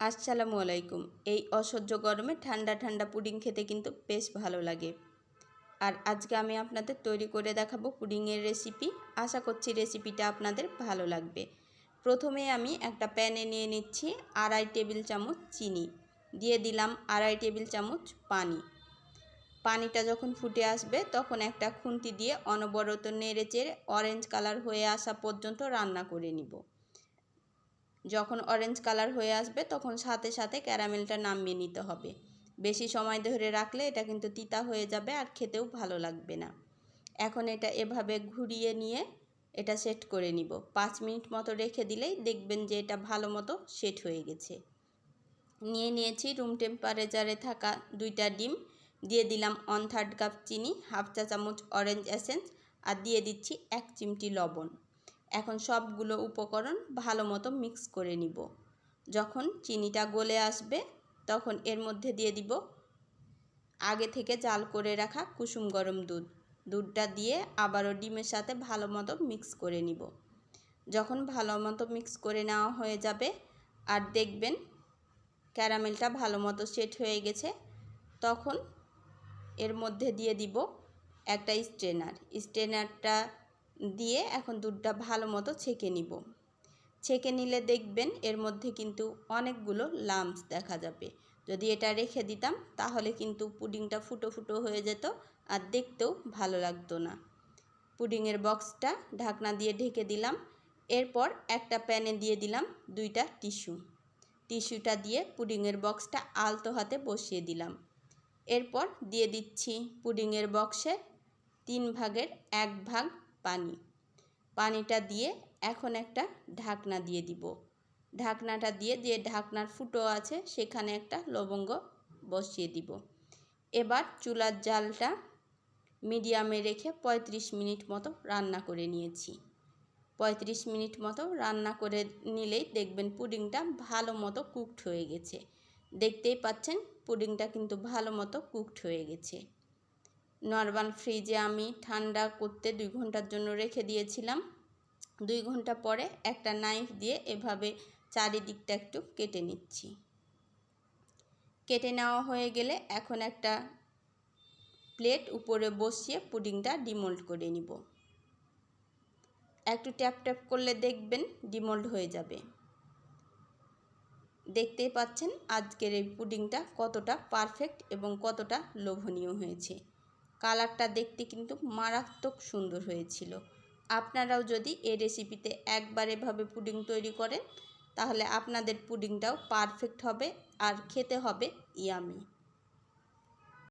আসসালামু আলাইকুম। এই অসহ্য গরমে ঠান্ডা ঠান্ডা পুডিং খেতে কিন্তু বেশ ভালো লাগে। আর আজকে আমি আপনাদের তৈরি করে দেখাবো পুডিংয়ের রেসিপি আশা করছি রেসিপিটা আপনাদের ভালো লাগবে। প্রথমে আমি একটা প্যানে নিয়ে নিচ্ছি আড়াই টেবিল চামচ চিনি। দিয়ে দিলাম আড়াই টেবিল চামচ পানি। পানিটা যখন ফুটে আসবে, তখন একটা খুন্তি দিয়ে অনবরত নেড়ে চেড়ে অরেঞ্জ কালার হয়ে আসা পর্যন্ত রান্না করে নিব। যখন অরেঞ্জ কালার হয়ে আসবে, তখন সাথে সাথে ক্যারামেলটা নামিয়ে নিতে হবে। বেশি সময় ধরে রাখলে এটা কিন্তু তিতা হয়ে যাবে আর খেতেও ভালো লাগবে না। এখন এটা এভাবে ঘুরিয়ে নিয়ে এটা সেট করে নিব। পাঁচ মিনিট মতো রেখে দিলেই দেখবেন যে এটা ভালো মতো সেট হয়ে গেছে। নিয়ে নিয়েছি রুম টেম্পারেচারে থাকা দুইটা ডিম। দিয়ে দিলাম ওয়ান থার্ড কাপ চিনি হাফ চা চামচ অরেঞ্জ এসেন্স আর দিয়ে দিচ্ছি এক চিমটি লবণ। এখন সবগুলো উপকরণ ভালো মতো মিক্স করে নিব। যখন চিনিটা গলে আসবে, তখন এর মধ্যে দিয়ে দিব আগে থেকে জাল করে রাখা কুসুম গরম দুধ। দুধটা দিয়ে আবারও ডিমের সাথে ভালো মতো মিক্স করে নিব। যখন ভালো মতো মিক্স করে নেওয়া হয়ে যাবে, আর দেখবেন ক্যারামেলটা ভালো মতো সেট হয়ে গেছে, তখন এর মধ্যে দিয়ে দিব একটা স্ট্রেনার। স্ট্রেনারটা দিয়ে এখন দুধটা ভালো মতো ছেঁকে নিব। ছেঁকে নিলে দেখবেন এর মধ্যে কিন্তু অনেকগুলো লামস দেখা যাবে। যদি এটা রেখে দিতাম তাহলে কিন্তু পুডিংটা ফুটো ফুটো হয়ে যেত আর দেখতেও ভালো লাগতো না। পুডিংয়ের বক্সটা ঢাকনা দিয়ে ঢেকে দিলাম। এরপর একটা প্যানে দিয়ে দিলাম দুইটা টিস্যু। টিস্যুটা দিয়ে পুডিংয়ের বক্সটা আলতো হাতে বসিয়ে দিলাম। এরপর দিয়ে দিচ্ছি পুডিংয়ের বক্সে তিন ভাগের এক ভাগ পানি। পানিটা দিয়ে এখন একটা ঢাকনা দিয়ে দিব। ঢাকনাটা দিয়ে, যে ঢাকনার ফুটো আছে, সেখানে একটা লবঙ্গ বসিয়ে দিব। এবার চুলার জালটা মিডিয়ামে রেখে ৩৫ মিনিট মতো রান্না করে নিয়েছি। ৩৫ মিনিট মতো রান্না করে নিলেই দেখবেন পুডিংটা ভালো মতো কুকড হয়ে গেছে। দেখতেই পাচ্ছেন, পুডিংটা কিন্তু ভালো মতো কুকড হয়ে গেছে। নর্মাল ফ্রিজে আমি ঠান্ডা করতে দুই ঘণ্টার জন্য রেখে দিয়েছিলাম। দুই ঘণ্টা পরে একটা নাইফ দিয়ে এভাবে চারিদিকটা একটু কেটে নিচ্ছি। কেটে নেওয়া হয়ে গেলে এখন একটা প্লেট উপরে বসিয়ে পুডিংটা ডিমোল্ড করে নিব। একটু ট্যাপ ট্যাপ করলে দেখবেন ডিমোল্ড হয়ে যাবে। দেখতেই পাচ্ছেন আজকের এই পুডিংটা কতটা পারফেক্ট এবং কতটা লোভনীয় হয়েছে। কালারটা দেখতে কিন্তু মারাত্মক সুন্দর হয়েছিল। আপনারাও যদি এই রেসিপিতে একবার এভাবে পুডিং তৈরি করেন, তাহলে আপনাদের পুডিংটাও পারফেক্ট হবে আর খেতে হবে ইয়ামি